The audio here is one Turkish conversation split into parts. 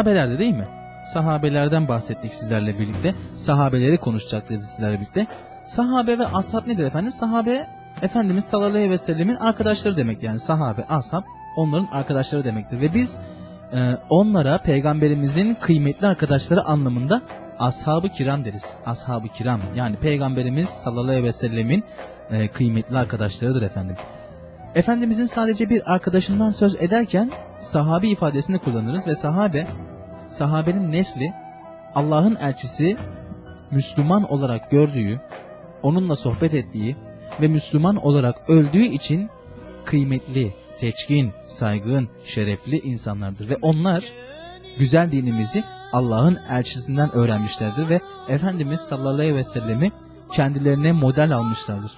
Sahabelerde değil mi? Sahabelerden bahsettik sizlerle birlikte. Sahabeleri konuşacaktık sizlerle birlikte. Sahabe ve ashab nedir efendim? Sahabe Efendimiz sallallahu aleyhi ve sellemin arkadaşları demek yani sahabe, ashab onların arkadaşları demektir. Ve biz e, onlara peygamberimizin kıymetli arkadaşları anlamında ashab-ı kiram deriz. Ashab-ı kiram yani peygamberimiz sallallahu aleyhi ve sellemin e, kıymetli arkadaşlarıdır efendim. Efendimizin sadece bir arkadaşından söz ederken sahabi ifadesini kullanırız ve sahabe, sahabenin nesli Allah'ın elçisi Müslüman olarak gördüğü, onunla sohbet ettiği ve Müslüman olarak öldüğü için kıymetli, seçkin, saygın, şerefli insanlardır ve onlar güzel dinimizi Allah'ın elçisinden öğrenmişlerdir ve Efendimiz sallallahu aleyhi ve sellemi kendilerine model almışlardır.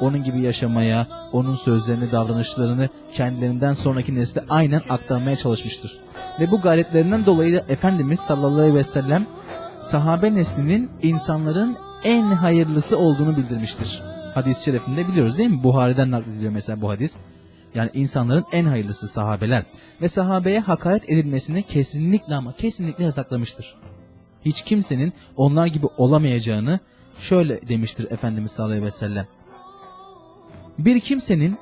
Onun gibi yaşamaya, onun sözlerini, davranışlarını kendilerinden sonraki nesle aynen aktarmaya çalışmıştır. Ve bu gayretlerinden dolayı da Efendimiz sallallahu aleyhi ve sellem sahabe neslinin insanların en hayırlısı olduğunu bildirmiştir. Hadis-i şerifinde biliyoruz değil mi? Buhari'den naklediliyor mesela bu hadis. Yani insanların en hayırlısı sahabeler. Ve sahabeye hakaret edilmesini kesinlikle ama kesinlikle yasaklamıştır. Hiç kimsenin onlar gibi olamayacağını şöyle demiştir Efendimiz sallallahu aleyhi ve sellem. Bir kimsenin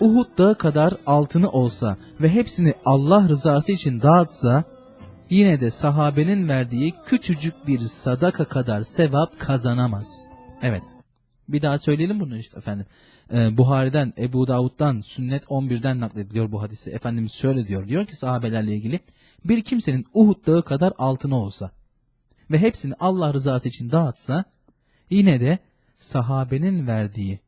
Uhud dağı kadar altını olsa ve hepsini Allah rızası için dağıtsa yine de sahabenin verdiği küçücük bir sadaka kadar sevap kazanamaz. Evet. Bir daha söyleyelim bunu işte efendim. Ee, Buhari'den, Ebu Davud'dan, Sünnet 11'den naklediliyor bu hadisi. Efendimiz şöyle diyor. Diyor ki sahabelerle ilgili bir kimsenin Uhud dağı kadar altını olsa ve hepsini Allah rızası için dağıtsa yine de sahabenin verdiği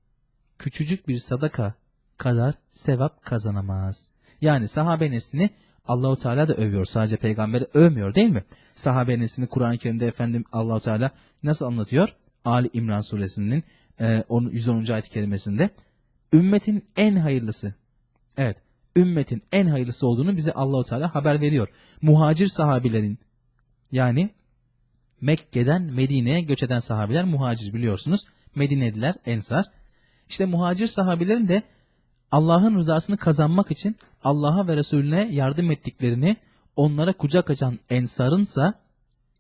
küçücük bir sadaka kadar sevap kazanamaz. Yani sahabe neslini Allahu Teala da övüyor. Sadece peygamberi övmüyor değil mi? Sahabe neslini Kur'an-ı Kerim'de efendim Allahu Teala nasıl anlatıyor? Ali İmran suresinin e, 110. ayet-i kerimesinde ümmetin en hayırlısı. Evet, ümmetin en hayırlısı olduğunu bize Allahu Teala haber veriyor. Muhacir sahabilerin yani Mekke'den Medine'ye göç eden sahabiler muhacir biliyorsunuz. Medineliler ensar. İşte muhacir sahabilerin de Allah'ın rızasını kazanmak için Allah'a ve Resulüne yardım ettiklerini, onlara kucak açan ensarınsa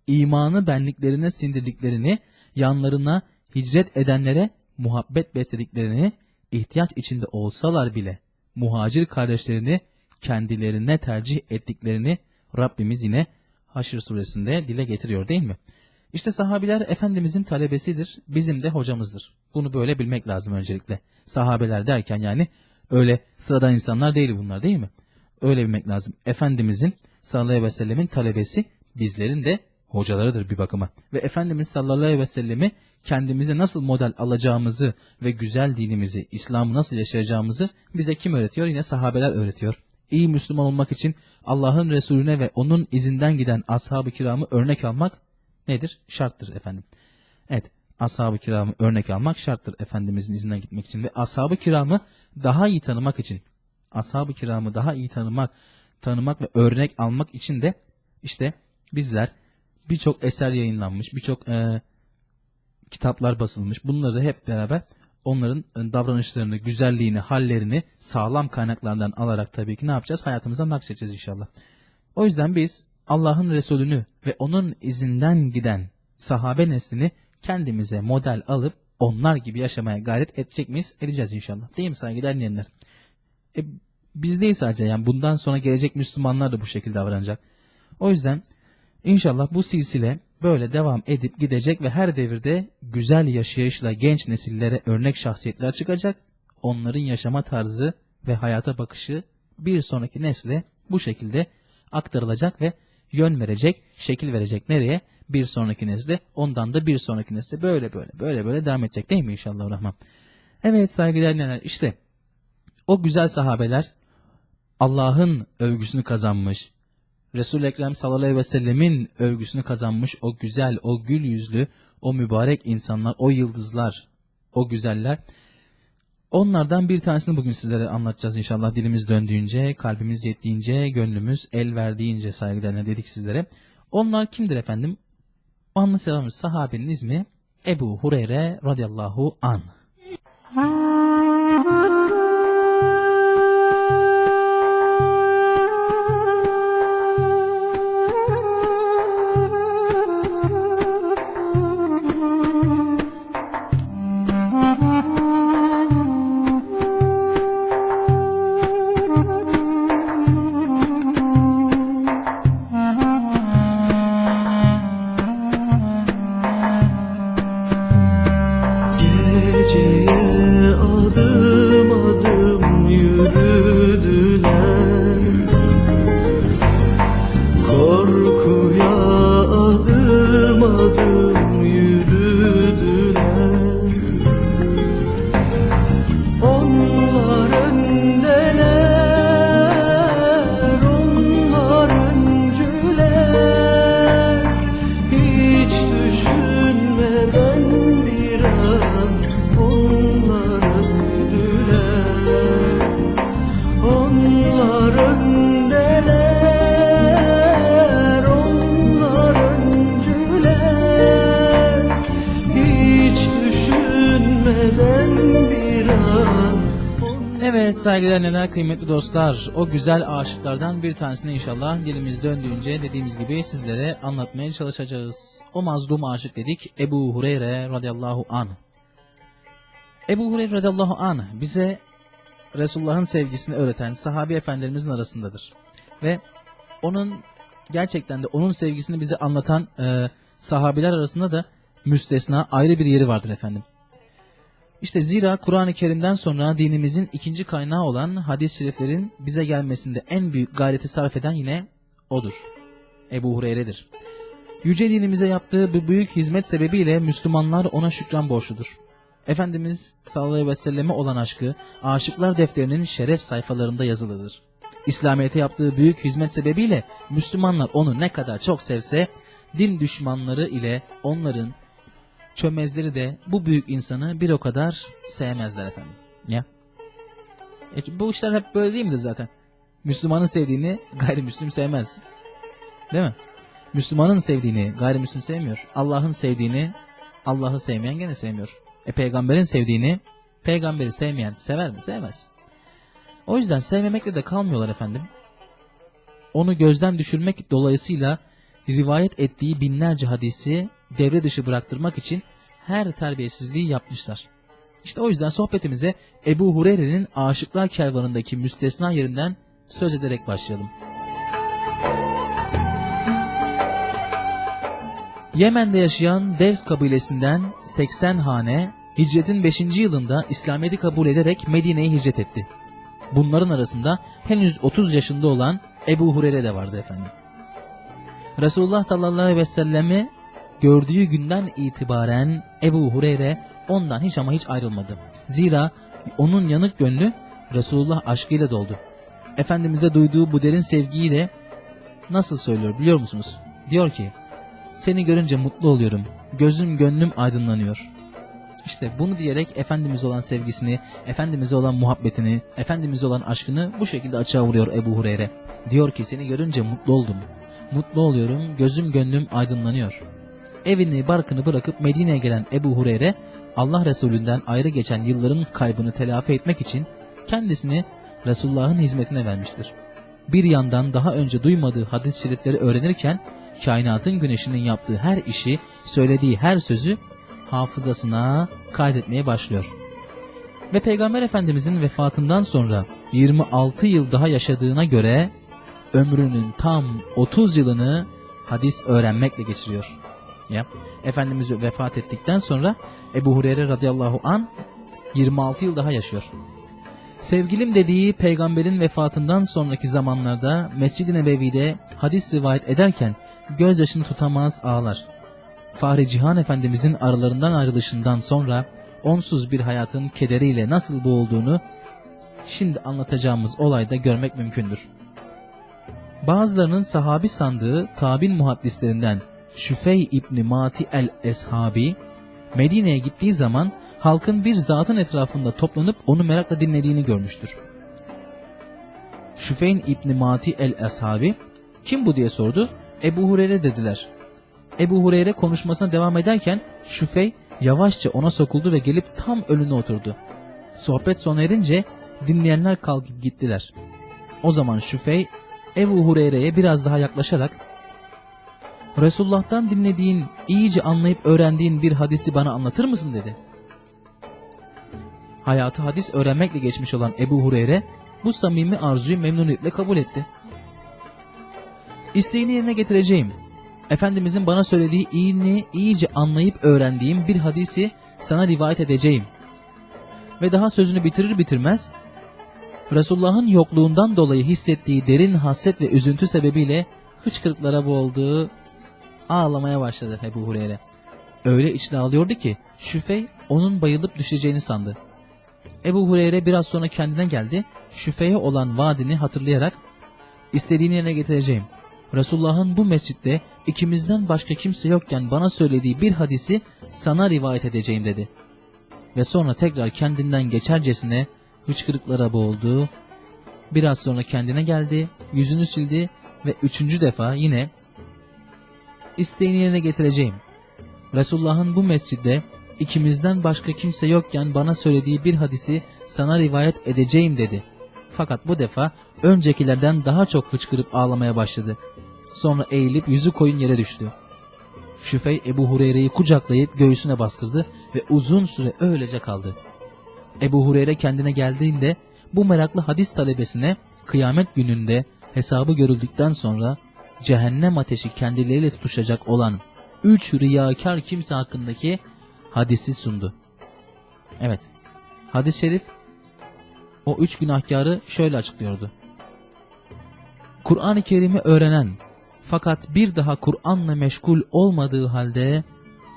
imanı benliklerine sindirdiklerini, yanlarına hicret edenlere muhabbet beslediklerini, ihtiyaç içinde olsalar bile muhacir kardeşlerini kendilerine tercih ettiklerini Rabbimiz yine Haşr suresinde dile getiriyor değil mi? İşte sahabiler Efendimizin talebesidir, bizim de hocamızdır. Bunu böyle bilmek lazım öncelikle. Sahabeler derken yani öyle sıradan insanlar değil bunlar değil mi? Öyle bilmek lazım. Efendimizin sallallahu aleyhi ve sellemin talebesi bizlerin de hocalarıdır bir bakıma. Ve Efendimiz sallallahu aleyhi ve sellemi kendimize nasıl model alacağımızı ve güzel dinimizi, İslam'ı nasıl yaşayacağımızı bize kim öğretiyor? Yine sahabeler öğretiyor. İyi Müslüman olmak için Allah'ın Resulüne ve onun izinden giden ashab-ı kiramı örnek almak nedir? Şarttır efendim. Evet, ashab-ı kiramı örnek almak şarttır Efendimizin izinden gitmek için ve ashab-ı kiramı daha iyi tanımak için, ashab-ı kiramı daha iyi tanımak, tanımak ve örnek almak için de işte bizler birçok eser yayınlanmış, birçok e, kitaplar basılmış. Bunları hep beraber onların davranışlarını, güzelliğini, hallerini sağlam kaynaklardan alarak tabii ki ne yapacağız? Hayatımıza nakşedeceğiz inşallah. O yüzden biz Allah'ın Resulünü ve onun izinden giden sahabe neslini kendimize model alıp onlar gibi yaşamaya gayret edecek miyiz? Edeceğiz inşallah. Değil mi saygıdeğer dinleyenler? E, biz değil sadece yani bundan sonra gelecek Müslümanlar da bu şekilde davranacak. O yüzden inşallah bu silsile böyle devam edip gidecek ve her devirde güzel yaşayışla genç nesillere örnek şahsiyetler çıkacak. Onların yaşama tarzı ve hayata bakışı bir sonraki nesle bu şekilde aktarılacak ve yön verecek, şekil verecek nereye? Bir sonraki nesle, ondan da bir sonraki nesle böyle böyle böyle böyle devam edecek değil mi inşallah rahman? Evet saygıdeğer dinleyenler işte o güzel sahabeler Allah'ın övgüsünü kazanmış, Resul-i Ekrem sallallahu aleyhi ve sellemin övgüsünü kazanmış o güzel, o gül yüzlü, o mübarek insanlar, o yıldızlar, o güzeller. Onlardan bir tanesini bugün sizlere anlatacağız inşallah dilimiz döndüğünce, kalbimiz yettiğince, gönlümüz el verdiğince saygılarına dedik sizlere. Onlar kimdir efendim? Anlatacağımız sahabenin ismi Ebu Hureyre radıyallahu an. Saygıdeğer neler kıymetli dostlar. O güzel aşıklardan bir tanesini inşallah dilimiz döndüğünce dediğimiz gibi sizlere anlatmaya çalışacağız. O mazlum aşık dedik Ebu Hureyre radıyallahu anh. Ebu Hureyre radıyallahu anh bize Resulullah'ın sevgisini öğreten sahabi efendilerimizin arasındadır. Ve onun gerçekten de onun sevgisini bize anlatan e, sahabiler arasında da müstesna ayrı bir yeri vardır efendim. İşte zira Kur'an-ı Kerim'den sonra dinimizin ikinci kaynağı olan hadis-i şeriflerin bize gelmesinde en büyük gayreti sarf eden yine odur. Ebu Hureyre'dir. Yüce dinimize yaptığı bu büyük hizmet sebebiyle Müslümanlar ona şükran borçludur. Efendimiz sallallahu aleyhi ve selleme olan aşkı aşıklar defterinin şeref sayfalarında yazılıdır. İslamiyet'e yaptığı büyük hizmet sebebiyle Müslümanlar onu ne kadar çok sevse din düşmanları ile onların çömezleri de bu büyük insanı bir o kadar sevmezler efendim. Ya. E, bu işler hep böyle değil midir zaten? Müslümanın sevdiğini gayrimüslim sevmez. Değil mi? Müslümanın sevdiğini gayrimüslim sevmiyor. Allah'ın sevdiğini Allah'ı sevmeyen gene sevmiyor. E peygamberin sevdiğini peygamberi sevmeyen sever mi? Sevmez. O yüzden sevmemekle de kalmıyorlar efendim. Onu gözden düşürmek dolayısıyla rivayet ettiği binlerce hadisi devre dışı bıraktırmak için her terbiyesizliği yapmışlar. İşte o yüzden sohbetimize Ebu Hureyre'nin Aşıklar Kervanı'ndaki müstesna yerinden söz ederek başlayalım. Yemen'de yaşayan Devs kabilesinden 80 hane hicretin 5. yılında İslamiyet'i kabul ederek Medine'ye hicret etti. Bunların arasında henüz 30 yaşında olan Ebu Hureyre de vardı efendim. Resulullah sallallahu aleyhi ve sellemi gördüğü günden itibaren Ebu Hureyre ondan hiç ama hiç ayrılmadı. Zira onun yanık gönlü Resulullah aşkıyla doldu. Efendimiz'e duyduğu bu derin sevgiyi de nasıl söylüyor biliyor musunuz? Diyor ki, seni görünce mutlu oluyorum, gözüm gönlüm aydınlanıyor. İşte bunu diyerek Efendimiz'e olan sevgisini, Efendimiz'e olan muhabbetini, Efendimiz'e olan aşkını bu şekilde açığa vuruyor Ebu Hureyre. Diyor ki seni görünce mutlu oldum, mutlu oluyorum, gözüm gönlüm aydınlanıyor. Evini barkını bırakıp Medine'ye gelen Ebu Hureyre, Allah Resulünden ayrı geçen yılların kaybını telafi etmek için kendisini Resulullah'ın hizmetine vermiştir. Bir yandan daha önce duymadığı hadis-i şerifleri öğrenirken, kainatın güneşinin yaptığı her işi, söylediği her sözü hafızasına kaydetmeye başlıyor. Ve Peygamber Efendimizin vefatından sonra 26 yıl daha yaşadığına göre ömrünün tam 30 yılını hadis öğrenmekle geçiriyor. Ya. Efendimiz vefat ettikten sonra Ebu Hureyre radıyallahu an 26 yıl daha yaşıyor. Sevgilim dediği peygamberin vefatından sonraki zamanlarda Mescid-i Nebevi'de hadis rivayet ederken gözyaşını tutamaz ağlar. Fahri Cihan Efendimizin aralarından ayrılışından sonra onsuz bir hayatın kederiyle nasıl boğulduğunu şimdi anlatacağımız olayda görmek mümkündür. Bazılarının sahabi sandığı tabin muhaddislerinden Şüfey İbni Mati el-Eshabi Medine'ye gittiği zaman halkın bir zatın etrafında toplanıp onu merakla dinlediğini görmüştür. Şüfeyn İbni Mati el-Eshabi kim bu diye sordu. Ebu Hureyre dediler. Ebu Hureyre konuşmasına devam ederken Şüfey yavaşça ona sokuldu ve gelip tam önüne oturdu. Sohbet sona erince dinleyenler kalkıp gittiler. O zaman Şüfey Ebu Hureyre'ye biraz daha yaklaşarak Resulullah'tan dinlediğin, iyice anlayıp öğrendiğin bir hadisi bana anlatır mısın dedi. Hayatı hadis öğrenmekle geçmiş olan Ebu Hureyre bu samimi arzuyu memnuniyetle kabul etti. İsteğini yerine getireceğim. Efendimizin bana söylediği iyini iyice anlayıp öğrendiğim bir hadisi sana rivayet edeceğim. Ve daha sözünü bitirir bitirmez Resulullah'ın yokluğundan dolayı hissettiği derin hasret ve üzüntü sebebiyle hıçkırıklara boğulduğu ağlamaya başladı Ebu Hureyre. Öyle içine ağlıyordu ki Şüfey onun bayılıp düşeceğini sandı. Ebu Hureyre biraz sonra kendine geldi. Şüfey'e olan vaadini hatırlayarak istediğini yerine getireceğim. Resulullah'ın bu mescitte ikimizden başka kimse yokken bana söylediği bir hadisi sana rivayet edeceğim dedi. Ve sonra tekrar kendinden geçercesine hıçkırıklara boğuldu. Biraz sonra kendine geldi, yüzünü sildi ve üçüncü defa yine isteğini yerine getireceğim. Resulullah'ın bu mescidde ikimizden başka kimse yokken bana söylediği bir hadisi sana rivayet edeceğim dedi. Fakat bu defa öncekilerden daha çok hıçkırıp ağlamaya başladı. Sonra eğilip yüzü koyun yere düştü. Şüfey Ebu Hureyre'yi kucaklayıp göğsüne bastırdı ve uzun süre öylece kaldı. Ebu Hureyre kendine geldiğinde bu meraklı hadis talebesine kıyamet gününde hesabı görüldükten sonra cehennem ateşi kendileriyle tutuşacak olan üç riyakar kimse hakkındaki hadisi sundu. Evet, hadis-i şerif o üç günahkarı şöyle açıklıyordu. Kur'an-ı Kerim'i öğrenen fakat bir daha Kur'an'la meşgul olmadığı halde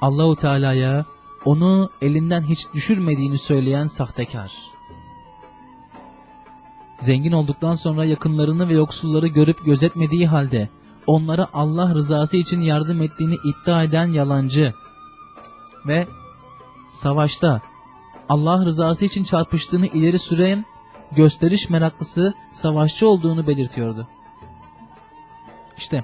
Allahu Teala'ya onu elinden hiç düşürmediğini söyleyen sahtekar. Zengin olduktan sonra yakınlarını ve yoksulları görüp gözetmediği halde onlara Allah rızası için yardım ettiğini iddia eden yalancı ve savaşta Allah rızası için çarpıştığını ileri süren gösteriş meraklısı savaşçı olduğunu belirtiyordu. İşte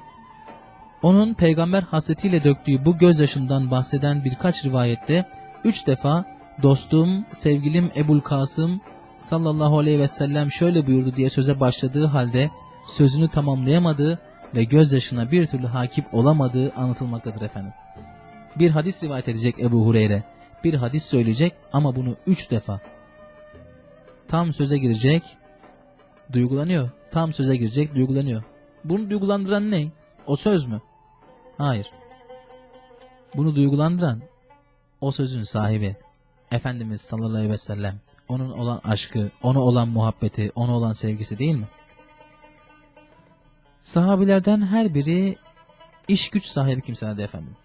onun peygamber hasretiyle döktüğü bu gözyaşından bahseden birkaç rivayette üç defa dostum, sevgilim Ebul Kasım sallallahu aleyhi ve sellem şöyle buyurdu diye söze başladığı halde sözünü tamamlayamadığı ve gözyaşına bir türlü hakim olamadığı anlatılmaktadır efendim. Bir hadis rivayet edecek Ebu Hureyre. Bir hadis söyleyecek ama bunu üç defa. Tam söze girecek, duygulanıyor. Tam söze girecek, duygulanıyor. Bunu duygulandıran ne? O söz mü? Hayır. Bunu duygulandıran o sözün sahibi. Efendimiz sallallahu aleyhi ve sellem. Onun olan aşkı, ona olan muhabbeti, ona olan sevgisi değil mi? Sahabilerden her biri iş güç sahibi kimselerdi efendim.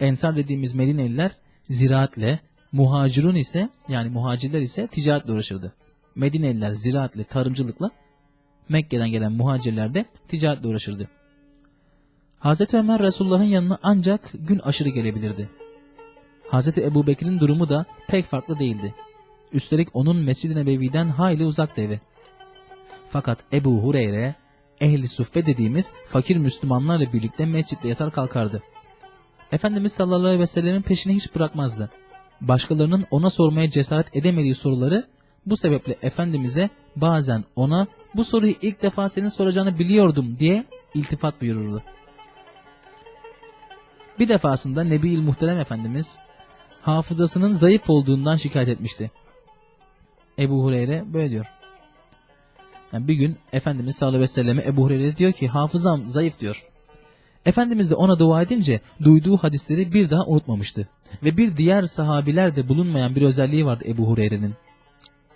Ensar dediğimiz Medineliler ziraatle, muhacirun ise yani muhacirler ise ticaretle uğraşırdı. Medineliler ziraatle, tarımcılıkla, Mekke'den gelen muhacirler de ticaretle uğraşırdı. Hazreti Ömer Resulullah'ın yanına ancak gün aşırı gelebilirdi. Hazreti Ebu Bekir'in durumu da pek farklı değildi. Üstelik onun Mescid-i Nebevi'den hayli uzak evi. Fakat Ebu Hureyre, ehli suffe dediğimiz fakir Müslümanlarla birlikte mescitte yatar kalkardı. Efendimiz sallallahu aleyhi ve sellemin peşini hiç bırakmazdı. Başkalarının ona sormaya cesaret edemediği soruları bu sebeple Efendimiz'e bazen ona bu soruyu ilk defa senin soracağını biliyordum diye iltifat buyururdu. Bir defasında Nebi'il Muhterem Efendimiz hafızasının zayıf olduğundan şikayet etmişti. Ebu Hureyre böyle diyor. Yani bir gün Efendimiz sallallahu aleyhi ve selleme Ebu Hureyre diyor ki hafızam zayıf diyor. Efendimiz de ona dua edince duyduğu hadisleri bir daha unutmamıştı. Ve bir diğer sahabilerde bulunmayan bir özelliği vardı Ebu Hureyre'nin.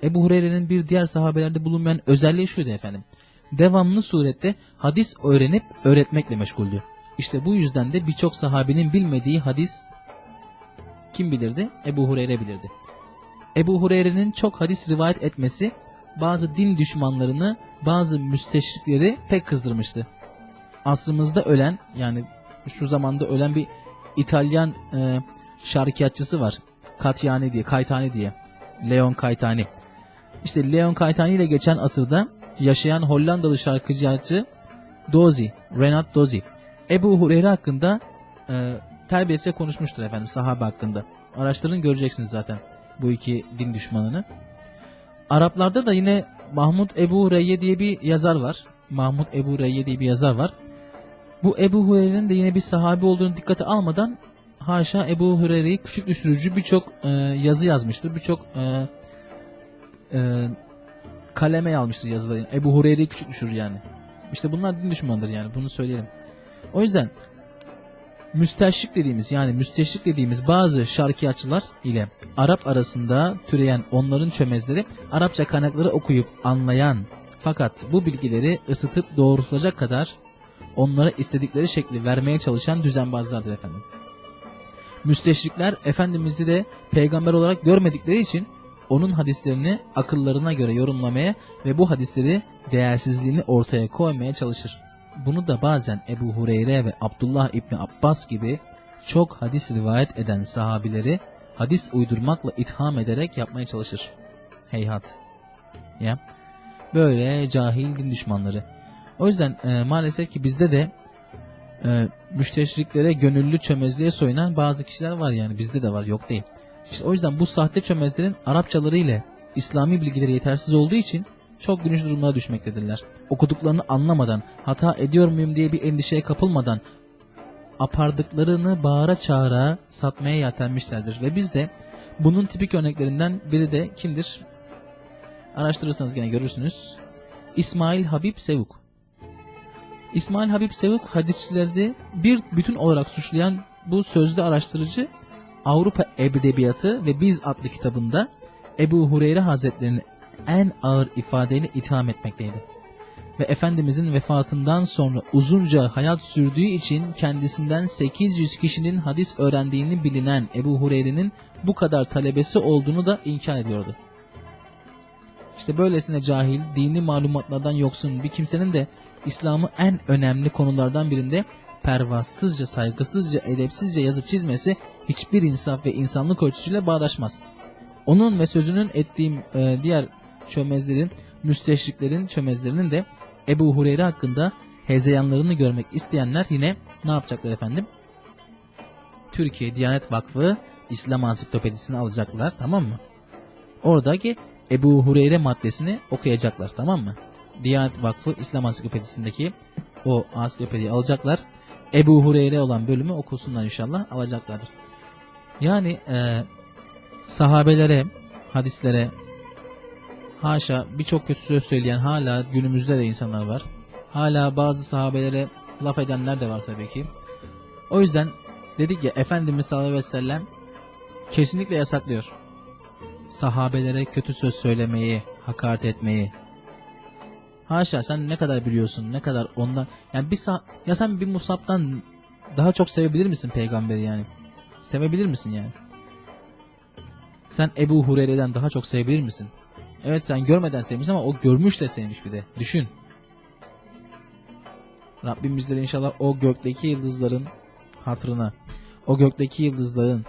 Ebu Hureyre'nin bir diğer sahabelerde bulunmayan özelliği şuydu efendim. Devamlı surette hadis öğrenip öğretmekle meşguldü. İşte bu yüzden de birçok sahabinin bilmediği hadis kim bilirdi? Ebu Hureyre bilirdi. Ebu Hureyre'nin çok hadis rivayet etmesi bazı din düşmanlarını, bazı müsteşrikleri pek kızdırmıştı. Asrımızda ölen yani şu zamanda ölen bir İtalyan e, şarkiyatçısı var. Katyani diye, Kaytani diye. Leon Kaytani. İşte Leon Kaytani ile geçen asırda yaşayan Hollandalı şarkıcı Dozi, Renat Dozi. Ebu Hureyre hakkında e, terbiyesiyle konuşmuştur efendim sahabe hakkında. Araştırın göreceksiniz zaten bu iki din düşmanını. Araplarda da yine Mahmud Ebu Reyye diye bir yazar var. Mahmud Ebu Reyye diye bir yazar var. Bu Ebu Hureyre'nin de yine bir sahabe olduğunu dikkate almadan haşa Ebu Hureyre'yi küçük düşürücü birçok e, yazı yazmıştır. Birçok e, e, kaleme almıştır yazıları. Ebu Hureyre'yi küçük düşürür yani. İşte bunlar din düşmanıdır yani bunu söyleyelim. O yüzden müsteşrik dediğimiz yani müsteşrik dediğimiz bazı şarkiyatçılar ile Arap arasında türeyen onların çömezleri Arapça kaynakları okuyup anlayan fakat bu bilgileri ısıtıp doğrultulacak kadar onlara istedikleri şekli vermeye çalışan düzenbazlardır efendim. Müsteşrikler Efendimiz'i de peygamber olarak görmedikleri için onun hadislerini akıllarına göre yorumlamaya ve bu hadisleri değersizliğini ortaya koymaya çalışır. Bunu da bazen Ebu Hureyre ve Abdullah İbni Abbas gibi çok hadis rivayet eden sahabileri hadis uydurmakla itham ederek yapmaya çalışır. Heyhat. Ya. Böyle cahil din düşmanları. O yüzden e, maalesef ki bizde de e, müşteşriklere gönüllü çömezliğe soyunan bazı kişiler var yani bizde de var yok değil. İşte o yüzden bu sahte çömezlerin Arapçaları ile İslami bilgileri yetersiz olduğu için çok gülünç durumlara düşmektedirler. Okuduklarını anlamadan, hata ediyor muyum diye bir endişeye kapılmadan apardıklarını bağıra çağıra satmaya yeltenmişlerdir. Ve biz de bunun tipik örneklerinden biri de kimdir? Araştırırsanız gene görürsünüz. İsmail Habib Sevuk. İsmail Habib Sevuk hadisçilerde bir bütün olarak suçlayan bu sözlü araştırıcı Avrupa Edebiyatı ve Biz adlı kitabında Ebu Hureyre Hazretlerini en ağır ifadeyle itham etmekteydi. Ve Efendimizin vefatından sonra uzunca hayat sürdüğü için kendisinden 800 kişinin hadis öğrendiğini bilinen Ebu Hureyre'nin bu kadar talebesi olduğunu da inkar ediyordu. İşte böylesine cahil, dini malumatlardan yoksun bir kimsenin de İslam'ı en önemli konulardan birinde pervasızca, saygısızca, edepsizce yazıp çizmesi hiçbir insaf ve insanlık ölçüsüyle bağdaşmaz. Onun ve sözünün ettiğim e, diğer çömezlerin, müsteşriklerin çömezlerinin de Ebu Hureyre hakkında hezeyanlarını görmek isteyenler yine ne yapacaklar efendim? Türkiye Diyanet Vakfı İslam Ansiklopedisini alacaklar tamam mı? Oradaki Ebu Hureyre maddesini okuyacaklar tamam mı? Diyanet Vakfı İslam Ansiklopedisindeki o ansiklopediyi alacaklar. Ebu Hureyre olan bölümü okusunlar inşallah alacaklardır. Yani e, sahabelere, hadislere haşa birçok kötü söz söyleyen hala günümüzde de insanlar var. Hala bazı sahabelere laf edenler de var tabii ki. O yüzden dedik ya Efendimiz sallallahu aleyhi ve sellem kesinlikle yasaklıyor. Sahabelere kötü söz söylemeyi, hakaret etmeyi. Haşa sen ne kadar biliyorsun, ne kadar ondan... Yani bir sah- ya sen bir Musab'dan daha çok sevebilir misin peygamberi yani? Sevebilir misin yani? Sen Ebu Hureyre'den daha çok sevebilir misin? Evet sen görmeden sevmiş ama o görmüş de sevmiş bir de. Düşün. Rabbim bizleri inşallah o gökteki yıldızların hatırına, o gökteki yıldızların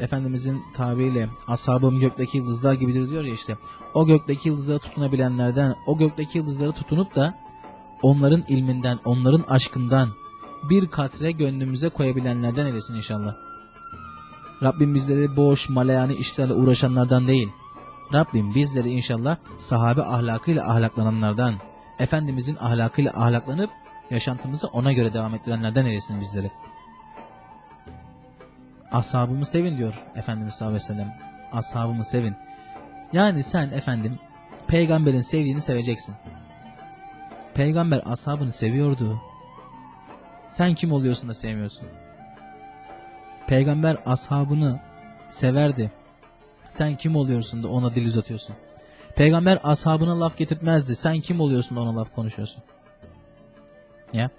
Efendimizin tabiriyle ashabım gökteki yıldızlar gibidir diyor ya işte. O gökteki yıldızlara tutunabilenlerden, o gökteki yıldızlara tutunup da onların ilminden, onların aşkından bir katre gönlümüze koyabilenlerden eylesin inşallah. Rabbim bizleri boş, malayani işlerle uğraşanlardan değil. Rabbim bizleri inşallah sahabe ahlakıyla ahlaklananlardan, Efendimizin ahlakıyla ahlaklanıp yaşantımızı ona göre devam ettirenlerden eylesin bizleri. Ashabımı sevin diyor Efendimiz sallallahu aleyhi ve sellem. Ashabımı sevin. Yani sen efendim peygamberin sevdiğini seveceksin. Peygamber ashabını seviyordu. Sen kim oluyorsun da sevmiyorsun? Peygamber ashabını severdi. Sen kim oluyorsun da ona dil uzatıyorsun? Peygamber ashabına laf getirtmezdi. Sen kim oluyorsun da ona laf konuşuyorsun? Ya.